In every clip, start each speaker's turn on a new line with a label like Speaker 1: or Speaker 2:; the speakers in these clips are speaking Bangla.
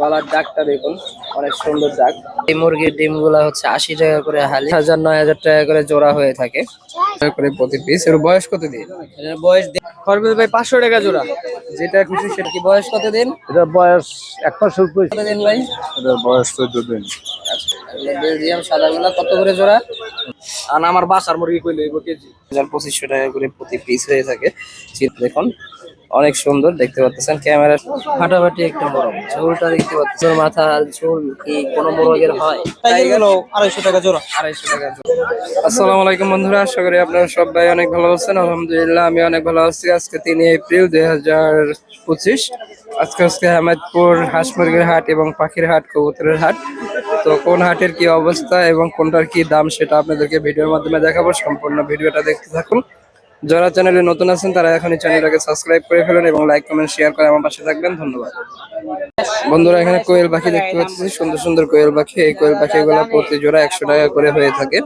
Speaker 1: গলার ডাকটা দেখুন অনেক সুন্দর ডাক এই মুরগির ডিমগুলা হচ্ছে আশি টাকা করে হালি। হাজার নয় হাজার টাকা করে জোড়া হয়ে থাকে। করে প্রতি পিস এর বয়স কত দিন? এটার বয়স খরবেজ ভাই পাঁচশো টাকা জোড়া। যেটা খুশি সেটা। কি বয়স কত দিন?
Speaker 2: এটার বয়স এক উপরে
Speaker 1: কত দিন ভাই?
Speaker 2: এটার বয়স চোদ্দ দিন।
Speaker 1: বেলজিয়াম সাদাগুলা কত করে জোড়া? আর আমার বাসার মুরগি কইলে কেজি। হাজার পঁচিশশো টাকা করে প্রতি পিস হয়ে থাকে। দেখুন অনেক সুন্দর দেখতে পাচ্ছেন ক্যামেরা ফাটাফাটি একটা বড় ঝোলটা দেখতে পাচ্ছেন। মাথা ঝোল কি কোনো মোরগের হয়? আড়াইশো টাকা জোড়া। আড়াইশো টাকা জোড়া। আসসালামু আলাইকুম বন্ধুরা আশা করি আপনারা সবাই অনেক ভালো আছেন। আলহামদুলিল্লাহ আমি অনেক ভালো আছি। আজকে তিন এপ্রিল দুই হাজার পঁচিশ। আজকে আজকে আহমেদপুর হাঁস মুরগির হাট এবং পাখির হাট কবুতরের হাট। তো কোন হাটের কি অবস্থা এবং কোনটার কি দাম সেটা আপনাদেরকে ভিডিওর মাধ্যমে দেখাবো। সম্পূর্ণ ভিডিওটা দেখতে থাকুন। যারা চ্যানেলে নতুন আছেন তারা এখনই চ্যানেলটাকে সাবস্ক্রাইব করে ফেলুন এবং লাইক কমেন্ট শেয়ার করে আমার পাশে থাকবেন। ধন্যবাদ। বন্ধুরা এখানে কোয়েল পাখি দেখতে পাচ্ছি। সুন্দর সুন্দর কোয়েল পাখি। এই কোয়েল পাখিগুলো প্রতি জোড়া একশো টাকা করে হয়ে থাকে।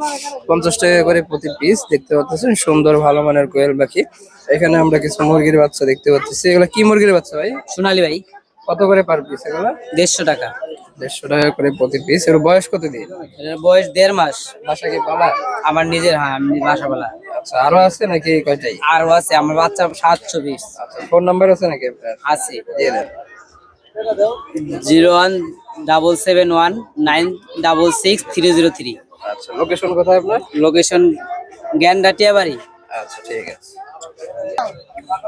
Speaker 1: পঞ্চাশ টাকা করে প্রতি পিস দেখতে পাচ্ছেন। সুন্দর ভালো মানের কোয়েল পাখি। এখানে আমরা কিছু মুরগির বাচ্চা দেখতে পাচ্ছি। এগুলো কি মুরগির বাচ্চা ভাই?
Speaker 3: সোনালি ভাই।
Speaker 1: কত করে পার পিস এগুলো?
Speaker 3: দেড়শো টাকা।
Speaker 1: দেড়শো টাকা করে প্রতি পিস এর বয়স কত দিন
Speaker 3: বয়স দেড় মাস।
Speaker 1: বাসা কি পালা?
Speaker 3: আমার নিজের হ্যাঁ আমি বাসাবেলা
Speaker 1: আচ্ছা আরও আছে নাকি কয়টাই?
Speaker 3: আরও আছে আমার বাচ্চা সাতশো বিশ।
Speaker 1: আচ্ছা ফোন নাম্বার আছে নাকি? আপনার
Speaker 3: আছে।
Speaker 1: দিয়ে দেন।
Speaker 3: Zero one double seven one nine double six three zero three.
Speaker 1: আচ্ছা লোকেশন কোথায় আপনার?
Speaker 3: লোকেশন জ্ঞানডাটিয়া বাড়ি।
Speaker 1: আচ্ছা ঠিক আছে।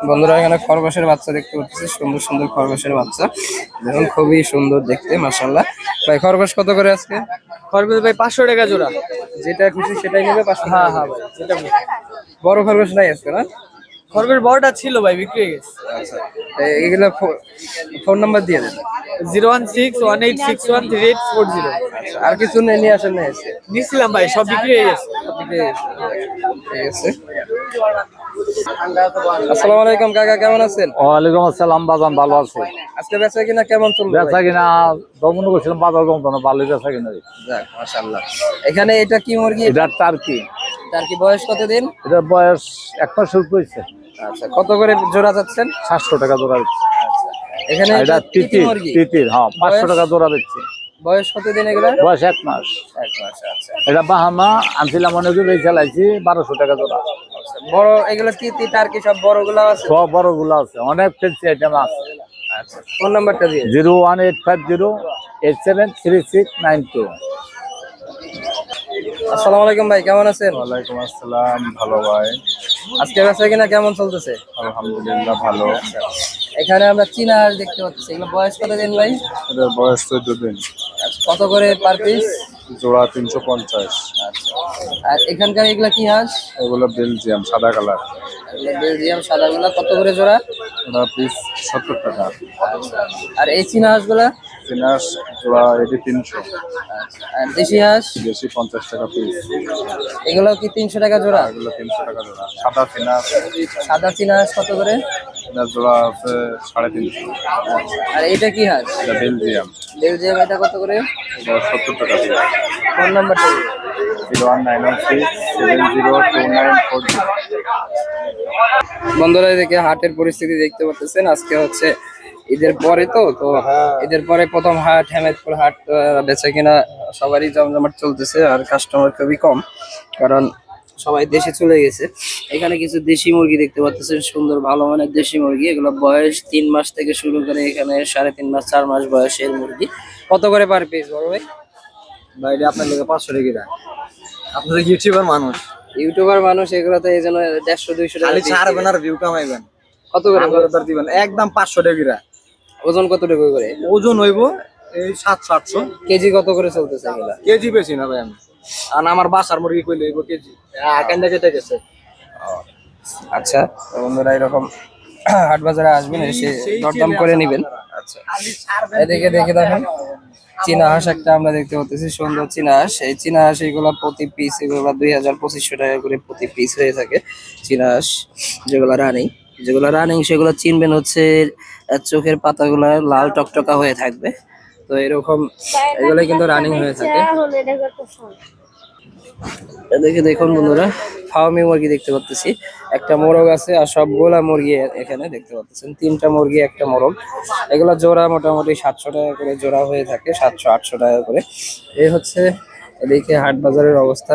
Speaker 1: বন্ধুরা এখানে খরগোশের বাচ্চা দেখতে পাচ্ছি সুন্দর সুন্দর খরগোশের বাচ্চা। দেখুন খুবই সুন্দর দেখতে মাসাল্লাহ ভাই খরগোশ কত করে আজকে?
Speaker 3: খরগোশ ভাই পাঁচশো টাকা জোড়া।
Speaker 1: যেটা খুশি সেটাই নেবে পাঁচশো
Speaker 3: হ্যাঁ
Speaker 1: টাকা
Speaker 3: হ্যাঁ। ভাই যেটা
Speaker 1: বড় খরগোশ নাই আজকে না?
Speaker 3: খরগোশ বড়টা ছিল ভাই বিক্রি হয়ে গেছে।
Speaker 1: আচ্ছা এগুলো ফোন নাম্বার দিয়ে দেন।
Speaker 3: Zero one six one eight six one three eight four zero.
Speaker 1: আচ্ছা, আর কিছু নেই নিয়ে আসেন না এসে
Speaker 3: নিছিলাম ভাই সব বিক্রি হয়ে গেছে।
Speaker 1: ঠিক আছে। আসসালামু আলাইকুম কাকা কেমন আছেন?
Speaker 2: ওয়ালাইকুম আসসালাম বাজান ভালো আছে।
Speaker 1: আজকে বেচা কিনা কেমন চলবে
Speaker 2: বেচা কিনা দমন করছিলাম বাজার কমতো না ভালোই বেচা কিনা।
Speaker 1: যাক মাশাআল্লাহ। এখানে এটা কি মুরগি?
Speaker 2: এটার টার্কি।
Speaker 1: তার কি বয়স কতদিন?
Speaker 2: এটার বয়স এক মাস উপরে
Speaker 1: আচ্ছা কত করে জোড়া যাচ্ছেন?
Speaker 2: সাতশো টাকা জোড়া দিচ্ছে।
Speaker 1: এখানে
Speaker 2: এটা তিতির তিতির হ্যাঁ পাঁচশো টাকা জোড়া দিচ্ছে।
Speaker 1: বয়স কতদিন এগুলা?
Speaker 2: বয়স এক মাস।
Speaker 1: এক মাস আচ্ছা।
Speaker 2: এটা বাহামা আনছিলাম অনেকগুলো এই চালাইছি বারোশো টাকা জোড়া।
Speaker 1: আচ্ছা। বড় এগুলো তিত আর কি সব বড়গুলো আছে?
Speaker 2: সব বড়গুলো আছে অনেক ফেন্সি আইটেম আছে।
Speaker 1: আচ্ছা ফোন নাম্বারটা দিয়ে
Speaker 2: zero one eight five zero eight seven three six nine two.
Speaker 1: আসসালামু আলাইকুম ভাই কেমন আছেন?
Speaker 2: ওয়ালাইকুম আসসালাম ভালো ভাই।
Speaker 1: আজকে বেচা কিনা কেমন চলতেছে?
Speaker 2: আলহামদুলিল্লাহ ভালো।
Speaker 1: এখানে আমরা চীনা হাঁস দেখতে পাচ্ছি। এগুলো বয়স কতদিন ভাই?
Speaker 2: এটার বয়স চোদ্দ দিন।
Speaker 1: কত করে পার পিস
Speaker 2: জোড়া তিনশো পঞ্চাশ।
Speaker 1: আর এখানকার এগুলা কি হাঁস?
Speaker 2: এগুলো বেলজিয়াম সাদা কালার।
Speaker 1: বেলজিয়াম সাদাগুলা কত করে জোড়া?
Speaker 2: পিস সত্তর টাকা।
Speaker 1: আর এই চীনা হাঁসগুলা?
Speaker 2: চিনাস জোড়া এটি তিনশো।
Speaker 1: আর দেশি হাঁস?
Speaker 2: দেশি পঞ্চাশ টাকা পিস
Speaker 1: এগুলো কি তিনশো টাকা জোড়া?
Speaker 2: এগুলো তিনশো টাকা জোড়া। সাদা চিনাস
Speaker 1: সাদা চীনা কত করে?
Speaker 2: জোড়া আছে সাড়ে তিনশো।
Speaker 1: আর এটা কি হাঁস?
Speaker 2: এটা বেলজিয়াম।
Speaker 1: বেলজিয়াম এটা কত করে?
Speaker 2: এটা সত্তর টাকা জোড়া
Speaker 1: ফোন নাম্বারটা
Speaker 2: zero one nine one six seven zero two nine four zero.
Speaker 1: বন্ধুরা এদিকে হাটের পরিস্থিতি দেখতে পাচ্ছেন। আজকে হচ্ছে ঈদের পরে তো তো ঈদের পরে প্রথম হাট হেমেদপুর হাট বেচা কিনা সবারই জমজমাট চলতেছে আর কাস্টমার খুবই কম কারণ সবাই দেশে চলে গেছে। এখানে কিছু দেশি মুরগি দেখতে পাচ্ছেন সুন্দর ভালো মানের দেশি মুরগি। এগুলো বয়স তিন মাস থেকে শুরু করে এখানে সাড়ে তিন মাস চার মাস বয়সের মুরগি। কত করে পার পিস বড় ভাই?
Speaker 3: ভাই আপনার লেগে পাঁচশো টাকা আপনার ইউটিউবার মানুষ।
Speaker 1: ইউটিউবার মানুষ এগুলো তো এই জন্য দেড়শো দুইশো টাকা
Speaker 3: ছাড়বেন আর ভিউ কামাইবেন।
Speaker 1: কত করে
Speaker 3: দিবেন একদম পাঁচশো টাকা
Speaker 1: ওজন কত টাকা করে?
Speaker 3: ওজন হইব এই সাতশো আটশো।
Speaker 1: কেজি কত করে চলতেছে এগুলা?
Speaker 3: কেজি বেশি না ভাই আমি। আর আমার বাসার মুরগি কইলে হইব কেজি। আকান্দা কেটে গেছে?
Speaker 1: আচ্ছা তো বন্ধুরা এরকম হাট বাজারে আসবেন এসে দরদাম করে নেবেন। আচ্ছা। এদিকে দেখে দেখেন চীনা হাঁস একটা আমরা দেখতে পাচ্ছি সুন্দর চীনা হাঁস। এই চীনা হাঁস এগুলো প্রতি পিস এগুলো দুই হাজার পঁচিশশো টাকা করে প্রতি পিস হয়ে থাকে চীনা হাঁস যেগুলো রানিং যেগুলো রানিং সেগুলো চিনবেন হচ্ছে চোখের পাতাগুলো লাল টকটকা হয়ে থাকবে। তো এরকম এগুলো কিন্তু রানিং হয়ে থাকে। এদিকে দেখুন বন্ধুরা ফার্মি মুরগি দেখতে পাচ্ছি একটা মোরগ আছে আর সবগুলা মুরগি এখানে দেখতে পাচ্ছেন তিনটা মুরগি, একটা মোরগ। এগুলা জোড়া মোটামুটি সাতশো টাকা করে জোড়া হয়ে থাকে, সাতশো, আটশো টাকা করে। এই হচ্ছে এদিকে হাট বাজারের অবস্থা।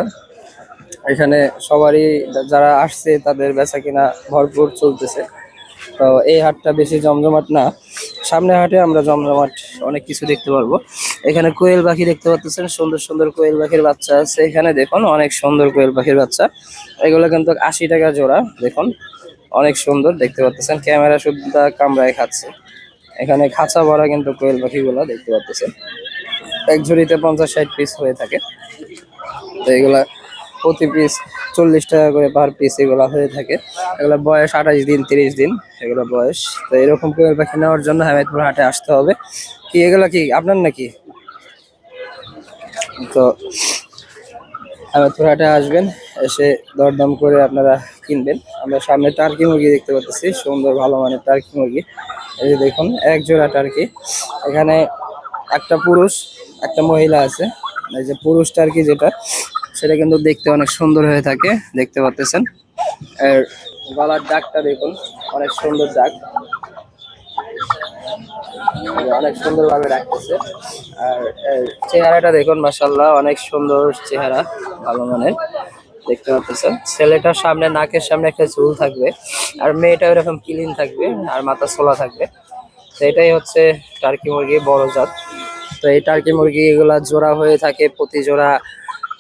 Speaker 1: এখানে সবারই যারা আসছে তাদের বেচা কিনা ভরপুর চলতেছে। তো এই হাটটা বেশি জমজমাট না। সামনে হাটে আমরা জমজমাট অনেক কিছু দেখতে পারব। এখানে কোয়েল পাখি দেখতে পাচ্ছেন সুন্দর সুন্দর কোয়েল পাখির বাচ্চা আছে। এখানে দেখুন, অনেক সুন্দর কোয়েল পাখির বাচ্চা। এগুলো কিন্তু আশি টাকা জোড়া, দেখুন, অনেক সুন্দর দেখতে পাচ্ছেন ক্যামেরা সুদ্ধা কামড়ায় খাচ্ছে। এখানে খাঁচা ভরা কিন্তু কোয়েল পাখিগুলো দেখতে পাচ্ছেন এক ঝুড়িতে পঞ্চাশ ষাট পিস হয়ে থাকে। তো এগুলা প্রতি পিস চল্লিশ টাকা করে পার পিস এগুলা হয়ে থাকে। এগুলো বয়স আঠাশ দিন, তিরিশ দিন, এগুলো বয়স। তো এরকম কোয়েল পাখি নেওয়ার জন্য হামিদপুর হাটে আসতে হবে। কি, এগুলা কি, আপনার নাকি? তো হামিদপুর হাটে আসবেন, এসে দরদাম করে আপনারা কিনবেন। আমরা সামনে টার্কি মুরগি দেখতে পাচ্ছি, সুন্দর ভালো মানের টার্কি মুরগি। এই যে দেখুন, এক জোড়া টার্কি। এখানে একটা পুরুষ, একটা মহিলা আছে। এই যে পুরুষ টার্কি যেটা সেটা কিন্তু দেখতে অনেক সুন্দর হয়ে থাকে, দেখতে পাচ্ছেন আর গলার ডাকটা দেখুন, অনেক সুন্দর ডাক অনেক সুন্দর ভাবে রাখতেছে। আর চেহারাটা দেখুন মাসাল্লাহ অনেক সুন্দর চেহারা, ভালো মানের, দেখতে পাচ্ছেন ছেলেটার সামনে, নাকের সামনে একটা চুল থাকবে, আর মেয়েটা এরকম ক্লিন থাকবে, আর মাথা ছোলা থাকবে। তো এটাই হচ্ছে টার্কি মুরগি, বড় জাত। তো এই টার্কি মুরগি এগুলা জোড়া হয়ে থাকে, প্রতি জোড়া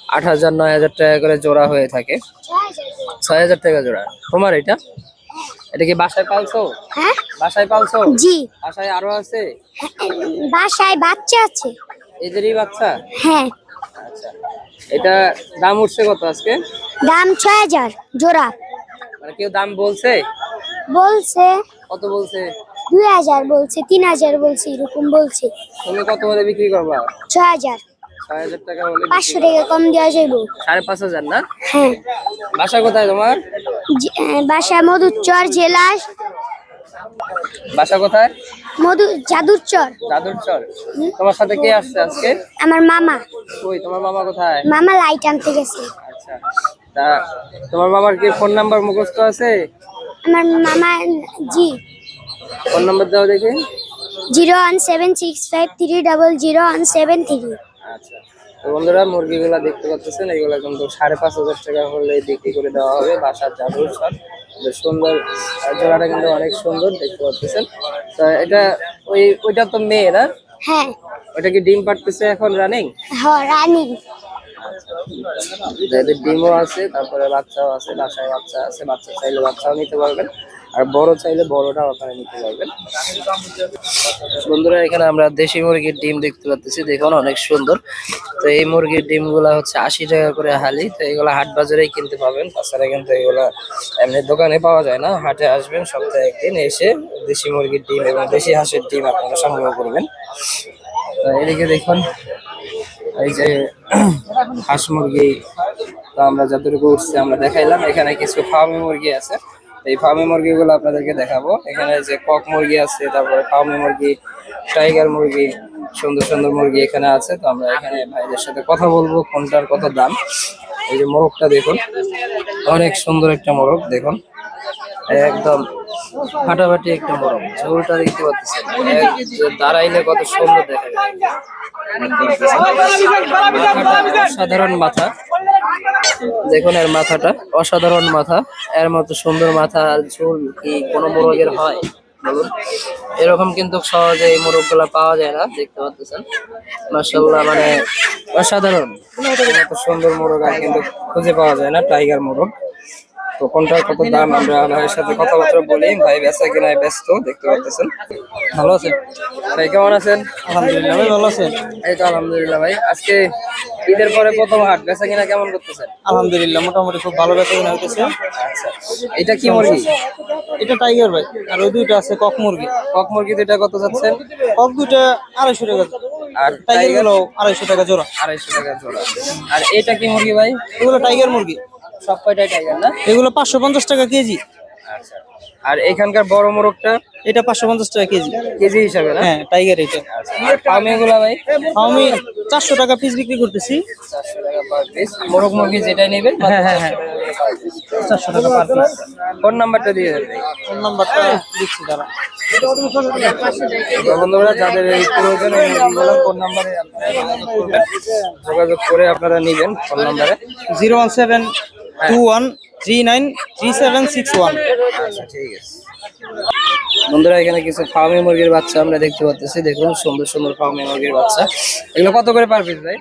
Speaker 1: আট হাজার নয় হাজার টাকা করে জোড়া হয়ে থাকে। ছয় হাজার টাকা জোড়া। তোমার এটা? এটা কি বাসায় পালছো?
Speaker 4: হ্যাঁ।
Speaker 1: বাসায় পালছো?
Speaker 4: জি।
Speaker 1: বাসায় আরও আছে?
Speaker 4: বাসায় বাচ্চা আছে।
Speaker 1: এদেরই বাচ্চা?
Speaker 4: হ্যাঁ।
Speaker 1: আচ্ছা। এটা দাম উঠছে কত আজকে?
Speaker 4: দাম ছয় হাজার জোড়া।
Speaker 1: মানে কেউ দাম বলছে?
Speaker 4: বলছে।
Speaker 1: কত বলছে?
Speaker 4: দুই হাজার বলছে তিন হাজার বলছে এরকম বলছে।
Speaker 1: তুমি কত হলে বিক্রি করবা?
Speaker 4: ছয় হাজার। পাঁচশো টাকা কম দেওয়া যাইব।
Speaker 1: সাড়ে পাঁচ হাজার না?
Speaker 4: হ্যাঁ।
Speaker 1: বাসা কোথায় তোমার?
Speaker 4: বাসা মধুচর জেলা।
Speaker 1: বাসা কোথায়?
Speaker 4: মধু যাদুরচর
Speaker 1: যাদুরচর তোমার সাথে কে আসছে আজকে?
Speaker 4: আমার মামা।
Speaker 1: কই তোমার মামা কোথায়?
Speaker 4: মামা লাইট আনতে গেছে।
Speaker 1: আচ্ছা তা তোমার মামার কি ফোন নাম্বার মুখস্থ আছে?
Speaker 4: আমার মামা জি।
Speaker 1: ফোন নাম্বার দাও দেখি।
Speaker 4: Zero one seven six five three double zero one seven three.
Speaker 1: আচ্ছা। তো বন্ধুরা মুরগিগুলা দেখতে পাচ্ছেন এগুলা কিন্তু সাড়ে পাঁচ হাজার টাকা হলে বিক্রি করে দেওয়া হবে বাসার জাদুর সার বেশ সুন্দর জোড়াটা কিন্তু অনেক সুন্দর দেখতে পাচ্ছেন। তো এটা ওই ওইটা তো মেয়ে না?
Speaker 4: হ্যাঁ।
Speaker 1: ওইটা কি ডিম পাড়তেছে এখন রানিং
Speaker 4: হ রানী
Speaker 1: এদের ডিমও আছে তারপরে বাচ্চাও আছে বাসায় বাচ্চা আছে বাচ্চা চাইলে বাচ্চাও নিতে পারবেন। আর বড় চাইলে বড়টাও আপনারা নিতে পারবেন। বন্ধুরা, এখানে আমরা দেশি মুরগির ডিম দেখতে পাচ্ছি দেখুন, অনেক সুন্দর। তো এই মুরগির ডিমগুলা হচ্ছে আশি টাকা করে হালি। তো এগুলা হাট বাজারেই কিনতে পাবেন। তাছাড়া কিন্তু এগুলা এমনি দোকানে পাওয়া যায় না। হাটে আসবেন সপ্তাহে একদিন এসে দেশি মুরগির ডিম এবং দেশি হাঁসের ডিম আপনারা সংগ্রহ করবেন। এদিকে দেখুন, এই যে হাঁস মুরগি, তো আমরা যতটুকু উঠছে আমরা দেখাইলাম। এখানে কিছু ফার্মি মুরগি আছে। এই ফার্মি মুরগিগুলো আপনাদেরকে দেখাবো। এখানে যে কক মুরগি আছে, তারপরে ফার্মি মুরগি, টাইগার মুরগি, সুন্দর সুন্দর মুরগি এখানে আছে। তো আমরা এখানে ভাইদের সাথে কথা বলব, কোনটার কত দাম। এই যে মোরগটা দেখুন, অনেক সুন্দর একটা মোরগ, দেখুন। একদম ফাটাফাটি একটা মোরগ, ঝোলটা দেখতে পাচ্ছেন। দাঁড়াইলে কত সুন্দর দেখা যায়। মাথাটা অসাধারণ মাথা। দেখুন এর মাথাটা, অসাধারণ মাথা। এর মতো সুন্দর মাথা আর ঝুল কি কোনো মোরগের হয়? বলুন। এরকম কিন্তু সহজে এই মোরগ পাওয়া যায় না, দেখতে পাচ্ছেন। মার্শাল্লাহ মানে অসাধারণ। সুন্দর মোরগ আর কিন্তু খুঁজে পাওয়া যায় না, টাইগার মোরগ। তো কোনটার কত দাম আমরা ভাইয়ের সাথে কথাবার্তা বলি? ভাই বেচা কেনায় ব্যস্ত দেখতে পাচ্ছেন ভালো আছেন? ভাই কেমন আছেন? আলহামদুলিল্লাহ ভাই ভালো আছেন এই তো আলহামদুলিল্লাহ ভাই। আজকে ঈদের পরে প্রথম হাট বেচা কিনা কেমন করতেছেন?
Speaker 3: আলহামদুলিল্লাহ মোটামুটি খুব ভালো বেতন হইতেছে।
Speaker 1: আচ্ছা এটা কি মুরগি?
Speaker 3: এটা টাইগার ভাই আর ওই দুইটা আছে কক মুরগি।
Speaker 1: কক মুরগি দুইটা কত যাচ্ছেন
Speaker 3: কক দুইটা আড়াইশো টাকা।
Speaker 1: আর
Speaker 3: টাইগার আড়াইশো টাকা জোড়া।
Speaker 1: আড়াইশো টাকা জোড়া। আর এটা কি মুরগি ভাই?
Speaker 3: এগুলো টাইগার মুরগি।
Speaker 1: সব কয়টাই টাইগার না?
Speaker 3: এগুলো পাঁচশো পঞ্চাশ টাকা কেজি।
Speaker 1: আচ্ছা। আর এখানকার বড় মোরগটা?
Speaker 3: এটা পাঁচশো পঞ্চাশ টাকা কেজি।
Speaker 1: কেজি হিসাবে না?
Speaker 3: হ্যাঁ টাইগার এটা।
Speaker 1: আর ফার্মে গুলা ভাই?
Speaker 3: আমি
Speaker 5: চারশো টাকা পিস বিক্রি করতেছি।
Speaker 1: চারশো টাকা পার পিস মোরগ মুরগি যেটাই নেবেন
Speaker 5: হ্যাঁ, হ্যাঁ, হ্যাঁ। চারশো টাকা পার পিস
Speaker 1: ফোন নাম্বারটা দিয়ে দেন
Speaker 5: ফোন নাম্বারটা দিচ্ছি দাঁড়া।
Speaker 1: বন্ধুরা যাদের এই প্রয়োজন ফোন নাম্বারে যোগাযোগ করে আপনারা নেবেন ফোন নাম্বারে।
Speaker 5: Zero one seven two one three nine three seven six one
Speaker 1: আচ্ছা ঠিক আছে। বন্ধুরা এখানে কিছু ফার্মি মুরগির বাচ্চা আমরা দেখতে পাচ্ছি। দেখুন সুন্দর সুন্দর ফার্মি মুরগির বাচ্চা। এগুলো কত করে পার পিস ভাই?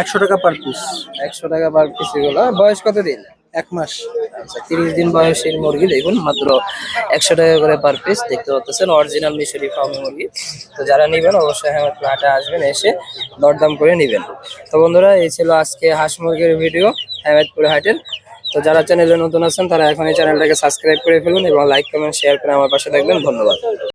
Speaker 5: একশো টাকা পার পিস
Speaker 1: একশো টাকা পার পিস এগুলো। বয়স কত দিন?
Speaker 5: এক মাস।
Speaker 1: আচ্ছা তিরিশ দিন বয়সের মুরগি দেখুন মাত্র একশো টাকা করে পার পিস দেখতে পাচ্ছেন অরিজিনাল মিশরি ফার্মি মুরগি। তো যারা নেবেন অবশ্যই আমার ফ্ল্যাটে আসবেন এসে দরদাম করে নেবেন। তো বন্ধুরা এই ছিল আজকে হাঁস মুরগির ভিডিও হেমায়তপুর হাটের তো যারা চ্যানেলে নতুন আছেন, তারা এখন এই চ্যানেলটাকে সাবস্ক্রাইব করে ফেলুন এবং লাইক কমেন্ট শেয়ার করে আমার পাশে থাকবেন। ধন্যবাদ।